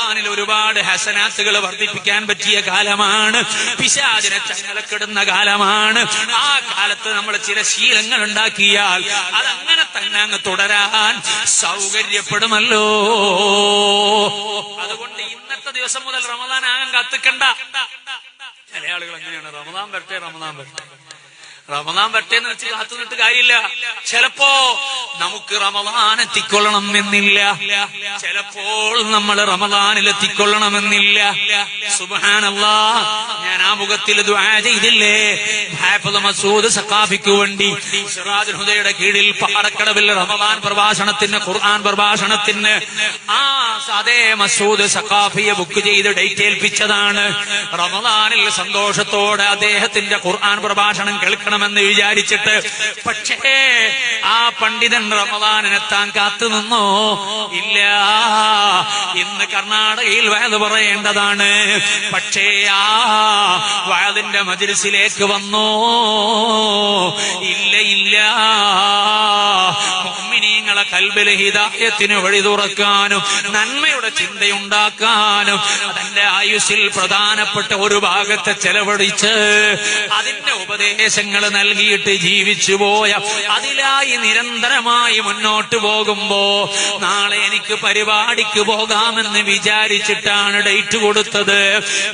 ഖുർആനിൽ ഒരുപാട് ഹസനാത്തുകൾ വർദ്ധിപ്പിക്കാൻ പറ്റിയ കാലമാണ്. പിശാചിനെ ചങ്ങലക്കിടുന്ന കാലമാണ്. ആ കാലത്ത് നമ്മൾ ചില ശീലങ്ങൾ ഉണ്ടാക്കിയാൽ അതങ്ങനെ തന്നെ അങ്ങ് തുടരാൻ സൗകര്യപ്പെടുമല്ലോ. അതുകൊണ്ട് ഇന്നത്തെ ദിവസം മുതൽ റമദാൻ ആകാൻ കത്തിക്കണ്ട. ചില ആളുകൾ എങ്ങനെയാണ് റമദാൻ വരട്ടെ റമദാൻ വരട്ടെ. റമദാൻ വരട്ടെ എന്ന് വെച്ച് കാത്തു നിന്നിട്ട് കാര്യമില്ല. ചിലപ്പോ നമുക്ക് റമദാൻ എത്തിക്കൊള്ളണം എന്നില്ല ചിലപ്പോൾ നമ്മൾ റമദാനിൽ എത്തിക്കൊള്ളണമെന്നില്ല. സുബാനല്ലാ ഞാൻ ആ മുഖത്തിൽ ചെയ്തില്ലേ? മസൂദ് സക്കാഫിക്ക് വേണ്ടി സിറാജുൽ ഹുദയുടെ കീഴിൽ പാറക്കടവിൽ റമദാൻ പ്രഭാഷണത്തിന് ഖുർആൻ പ്രഭാഷണത്തിന്. ആ അതേ മസൂദ് സക്കാഫിയെ ബുക്ക് ചെയ്ത് ഡേറ്റ് ഏൽപ്പിച്ചതാണ്. റമദാനിൽ സന്തോഷത്തോടെ അദ്ദേഹത്തിന്റെ ഖുർആൻ പ്രഭാഷണം കേൾക്കണമെന്ന് വിചാരിച്ചിട്ട് പക്ഷേ ആ പണ്ഡിതൻ റമദാനെത്താൻ കാത്തു നിന്നോ? ഇല്ല. ഇന്ന് കർണാടകയിൽ വയത് പറയേണ്ടതാണ്. പക്ഷേ ആ വയതിന്റെ മജിൽസിലേക്ക് വന്നോ? ഇല്ല ഇല്ല. കൽബിലെ ഹിതായത്തിന് വഴി തുറക്കാനും നന്മയുടെ ചിന്തയുണ്ടാക്കാനും അതിന്റെ ആയുസിൽ പ്രധാനപ്പെട്ട ഒരു ഭാഗത്തെ ചെലവഴിച്ച് അതിന്റെ ഉപദേശങ്ങൾ നൽകിയിട്ട് ജീവിച്ചു പോയ അതിലായി നിരന്തരമായി മുന്നോട്ട് പോകുമ്പോ നാളെ എനിക്ക് പരിപാടിക്ക് പോകാമെന്ന് വിചാരിച്ചിട്ടാണ് ഡേറ്റ് കൊടുത്തത്.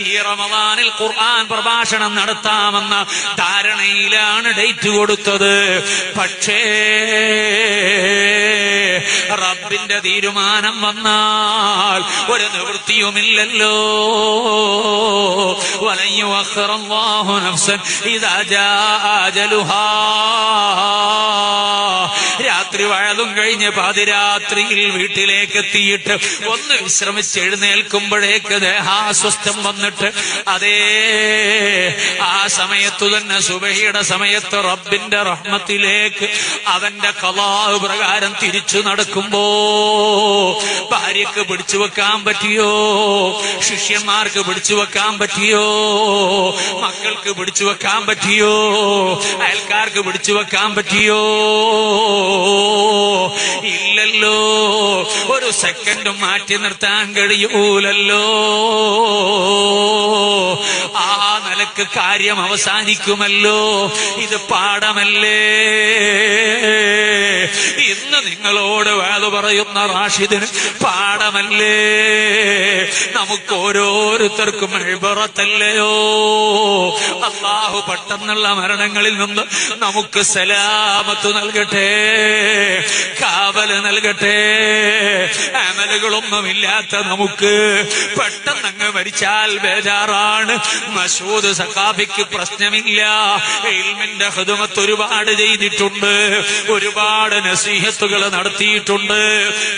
ഈ റമദാനിൽ ഖുർആൻ പ്രഭാഷണം നടത്താമെന്ന ധാരണയിലാണ് ഡേറ്റ് കൊടുത്തത്. പക്ഷേ റബ്ബിന്റെ തീരുമാനം വന്നാൽ ഒരു നിവൃത്തിയുമില്ലല്ലോ. വലഞ്ഞു അഖറല്ലാഹു നഫ്സൻ രാത്രി വഴതും കഴിഞ്ഞ് പാതിരാത്രിയിൽ വീട്ടിലേക്ക് എത്തിയിട്ട് ഒന്ന് വിശ്രമിച്ച് എഴുന്നേൽക്കുമ്പോഴേക്ക് ദേഹാസ്വസ്ഥം വന്നിട്ട് അതേ ആ സമയത്തു തന്നെ സുബഹിയുടെ സമയത്ത് റബ്ബിന്റെ റഹ്മത്തിലേക്ക് അവന്റെ കലാവ് പ്രകാരം തിരിച്ചു നടക്കുമ്പോ ഭാര്യക്ക് പിടിച്ചു വെക്കാൻ പറ്റിയോ? ശിഷ്യന്മാർക്ക് പിടിച്ചു വെക്കാൻ പറ്റിയോ? മക്കൾക്ക് പിടിച്ചു വെക്കാൻ പറ്റിയോ? അയൽക്കാർക്ക് പിടിച്ചു വെക്കാൻ പറ്റിയോ? ഇല്ലല്ലോ. ഒരു സെക്കൻഡ് മാറ്റി നിർത്താൻ കഴിയൂലല്ലോ. നിലയ്ക്ക് കാര്യം അവസാനിക്കുമല്ലോ. ഇത് പാഠമല്ലേ? ഇന്ന് നിങ്ങളോട് വേദ പറയുന്ന റാഷിദിന് പാഠമല്ലേ? നമുക്ക് ഓരോരുത്തർക്കും എഴുപറത്തല്ലയോ അള്ളാഹു പെട്ടെന്നുള്ള മരണങ്ങളിൽ നിന്ന് നമുക്ക് സലാമത്ത് നൽകട്ടെ കാവൽ നൽകട്ടെ. അമലുകളൊന്നുമില്ലാത്ത നമുക്ക് പെട്ടെന്ന് അങ്ങ് മരിച്ചാൽ ബേജാറാണ്. മസൂദ് സഖാഫിക്ക് പ്രശ്നമില്ല. ഇൽമിന്റെ ഹൃദമത്ത് ഒരുപാട് ചെയ്തിട്ടുണ്ട്. ഒരുപാട് നസീഹത്തുകൾ നടത്തിയിട്ടുണ്ട്.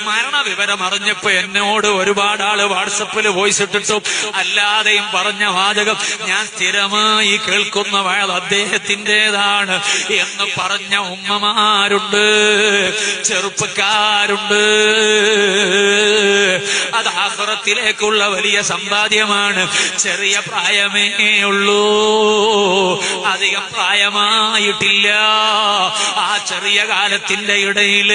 മരണ വിവരം അറിഞ്ഞപ്പോ എന്നോട് ഒരുപാട് ആൾ വാട്സപ്പിൽ വോയിസ് ഇട്ടിട്ടും അല്ലാതെയും പറഞ്ഞ വാചകം ഞാൻ സ്ഥിരമായി കേൾക്കുന്ന വാഴ അദ്ദേഹത്തിന്റെതാണ് എന്ന് പറഞ്ഞ ഉമ്മമാരുണ്ട് ചെറുപ്പക്കാരുണ്ട്. അത് ആഹ്റത്തിലേക്കുള്ള വലിയ സമ്പാദ്യമാണ്. ചെറിയ പ്രായമേ ഉള്ളൂ. അധികം പ്രായമായിട്ടില്ല. ആ ചെറിയ കാലത്തിന്റെ ഇടയിൽ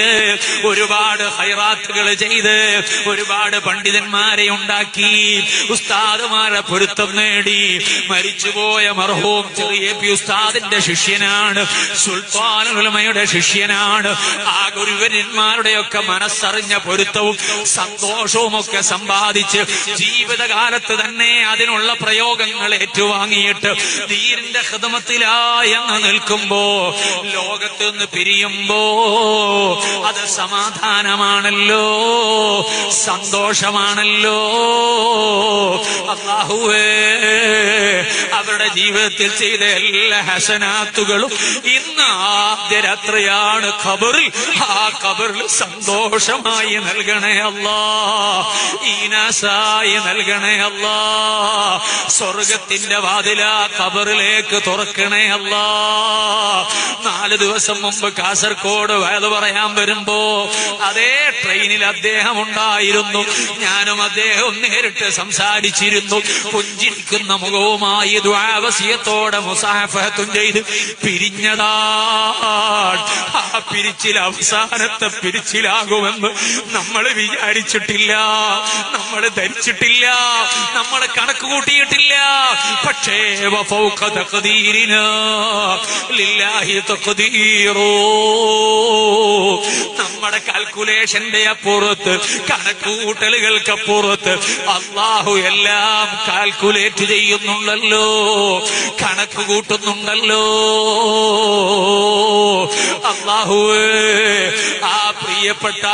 ഒരുപാട് ഹൈറാത്തുകൾ ചെയ്ത് ഒരുപാട് പണ്ഡിതന്മാരെ ഉണ്ടാക്കി ഉസ്താദുമാരെ പൊരുത്തം നേടി. മരിച്ചുപോയ മർഹോം ചെറിയ പി ഉസ്താദിന്റെ ശിഷ്യനാണ് സുൽത്താനുലമയുടെ ശിഷ്യനാണ്. ആ ഗുരുവന്മാരുടെയൊക്കെ മനസ്സറിഞ്ഞ പൊരുത്തവും സന്തോഷവും ഒക്കെ സമ്പാദിച്ച് ജീവിതകാലത്ത് തന്നെ അതിനുള്ള പ്രയോഗങ്ങൾ ഏറ്റുവാങ്ങിയിട്ട് ധീരിന്റെ ഹൃദമത്തിലായി അങ്ങ് നിൽക്കുമ്പോ ലോകത്ത് നിന്ന് പിരിയുമ്പോ അത് സമാധാനമാണല്ലോ സന്തോഷമാണല്ലോ. അള്ളാഹുവേ അവരുടെ ജീവിതത്തിൽ ചെയ്ത എല്ലാ ഹസനാത്തുകളും ഇന്ന് ആദ്യ രാത്രിയാണ് ഖബറിൽ. ആ ഖബറിൽ സന്തോഷമായി നൽകണേ അല്ലാ ഈനാസായി നൽകണേ അല്ല. സ്വർഗത്തിന്റെ വാതില കബറിലേക്ക് തുറക്കണേ അല്ലാ. നാല് ദിവസം മുമ്പ് കാസർകോട് വയത് പറയാൻ വരുമ്പോ അതേ ട്രെയിനിൽ അദ്ദേഹം ഉണ്ടായിരുന്നു. ഞാനും അദ്ദേഹം നേരിട്ട് സംസാരിച്ചിരുന്നു. പുഞ്ചിരിക്കുന്ന മുഖവുമായി ദ്വാവസ്യത്തോടെ മുസാഫത്തും ചെയ്ത് പിരിഞ്ഞതാ. ആ പിരിച്ചിൽ അവസാനത്തെ പിരിച്ചിലാകുമെന്ന് നമ്മൾ വിചാരിച്ചിട്ടില്ല. നമ്മൾ ധരിച്ചിട്ടില്ല. നമ്മൾ കണക്ക് കൂട്ടിയിട്ടില്ല. പക്ഷേ നമ്മുടെ കാൽക്കുലേഷന്റെ അപ്പുറത്ത് കണക്കൂട്ടലുകൾക്ക് അപ്പുറത്ത് അള്ളാഹു എല്ലാം കാൽക്കുലേറ്റ് ചെയ്യുന്നുണ്ടല്ലോ കണക്ക് കൂട്ടുന്നുണ്ടല്ലോ അള്ളാഹു ആ പ്രിയപ്പെട്ട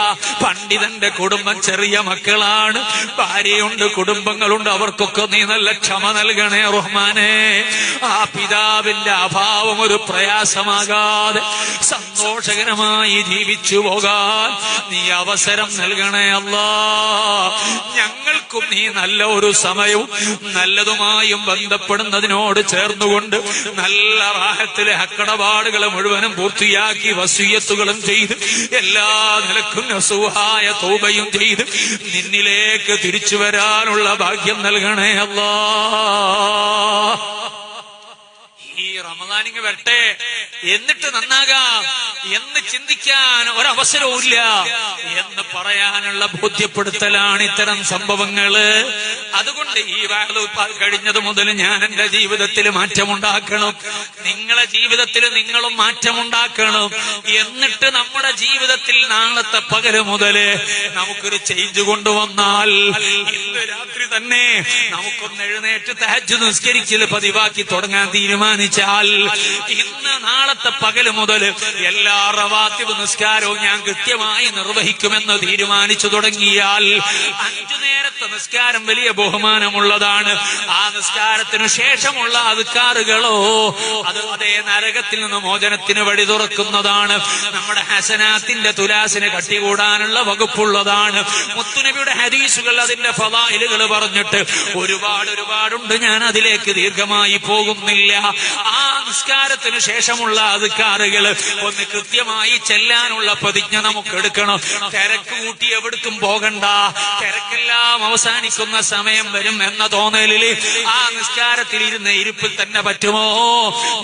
പണ്ഡിതന്റെ കുടുംബം ചെറിയ മക്കളാണ്. ഭാര്യയുണ്ട് കുടുംബങ്ങളുണ്ട്. അവർക്കൊക്കെ നീ നല്ല ക്ഷമ നൽകണേ റഹ്മാനെ. ആ പിതാവിന്റെ അഭാവം ഒരു പ്രയാസമാകാതെ സന്തോഷകരമായി ജീവിച്ചു പോകാൻ നീ അവസരം നൽകണേ അല്ലാ. ഞങ്ങൾക്കും നീ നല്ല ഒരു സമയവും നല്ലതുമായും ബന്ധപ്പെടുന്നതിനോട് ചേർന്നുകൊണ്ട് നല്ല റാഹത്തിലെ അക്കടപാടുകളെ മുഴുവനും പൂർത്തിയാക്കി വസീയത്തുകളും ചെയ്ത് എല്ലാ നിലക്കും നസുഹായ തോബയും ചെയ്ത് നിന്നിലേക്ക് തിരിച്ചു വരാനുള്ള ഭാഗ്യം നൽകണേ അല്ലാ ഈ റമദാനിങ് വരട്ടെ. എന്നിട്ട് നന്നാകാം. എന്ന് ചിന്തിക്കാൻ ഒരവസരവും ഇല്ല എന്ന് പറയാനുള്ള ബോധ്യപ്പെടുത്തലാണ് ഇത്തരം സംഭവങ്ങൾ. അതുകൊണ്ട് ഈ വാഴ കഴിഞ്ഞത് മുതൽ ഞാൻ എന്റെ ജീവിതത്തിൽ മാറ്റമുണ്ടാക്കണം. നിങ്ങളെ ജീവിതത്തിൽ നിങ്ങളും മാറ്റമുണ്ടാക്കണം. എന്നിട്ട് നമ്മുടെ ജീവിതത്തിൽ നാളത്തെ പകൽ മുതൽ നമുക്കൊരു ചേഞ്ച് കൊണ്ടുവന്നാൽ രാത്രി തന്നെ നമുക്കൊന്ന് എഴുന്നേറ്റ് തഹജ് നിസ്കരിക്കൽ പതിവാക്കി തുടങ്ങാൻ തീരുമാനിച്ചാൽ ഇന്ന് നാളത്തെ പകൽ മുതൽ എല്ലാ റവാത്തിബ് നിസ്കാരവും ഞാൻ കൃത്യമായി നിർവഹിക്കുമെന്ന് തീരുമാനിച്ചു തുടങ്ങിയാൽ അഞ്ചു നേരത്തെ നിസ്കാരം വലിയ ബഹുമാനമുള്ളതാണ്. ആ നിസ്കാരത്തിനു ശേഷമുള്ള അതുക്കാറുകളോ അത് അതേ നരകത്തിൽ നിന്ന് മോചനത്തിന് വഴി തുറക്കുന്നതാണ്. നമ്മുടെ ഹസനാത്തിന്റെ തുലാസിന് കട്ടികൂടാനുള്ള വകുപ്പുള്ളതാണ്. മുത്തുനബിയുടെ ഹദീസുകൾ അതിന്റെ ഫലായിലുകൾ പറഞ്ഞിട്ട് ഒരുപാട് ഒരുപാടുണ്ട്. ഞാൻ അതിലേക്ക് ദീർഘമായി പോകുന്നില്ല. ആ നിസ്കാരത്തിനു ശേഷമുള്ള അതുക്കാറുകൾ ഒന്ന് കൃത്യമായി ചെല്ലാനുള്ള പ്രതിജ്ഞ നമുക്ക് എടുക്കണം. തിരക്ക് കൂട്ടി എവിടേക്കും പോകണ്ട. തിരക്കെല്ലാം അവസാനിക്കുന്ന സമയം വരും എന്ന തോന്നലിൽ ആ നിസ്കാരത്തിൽ ഇരുന്ന ഇരിപ്പിൽ തന്നെ പറ്റുമോ?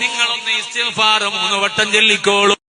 നിങ്ങളൊന്ന് ഇസ്തിഫാറ് മൂന്ന് വട്ടം ചൊല്ലിക്കോളൂ.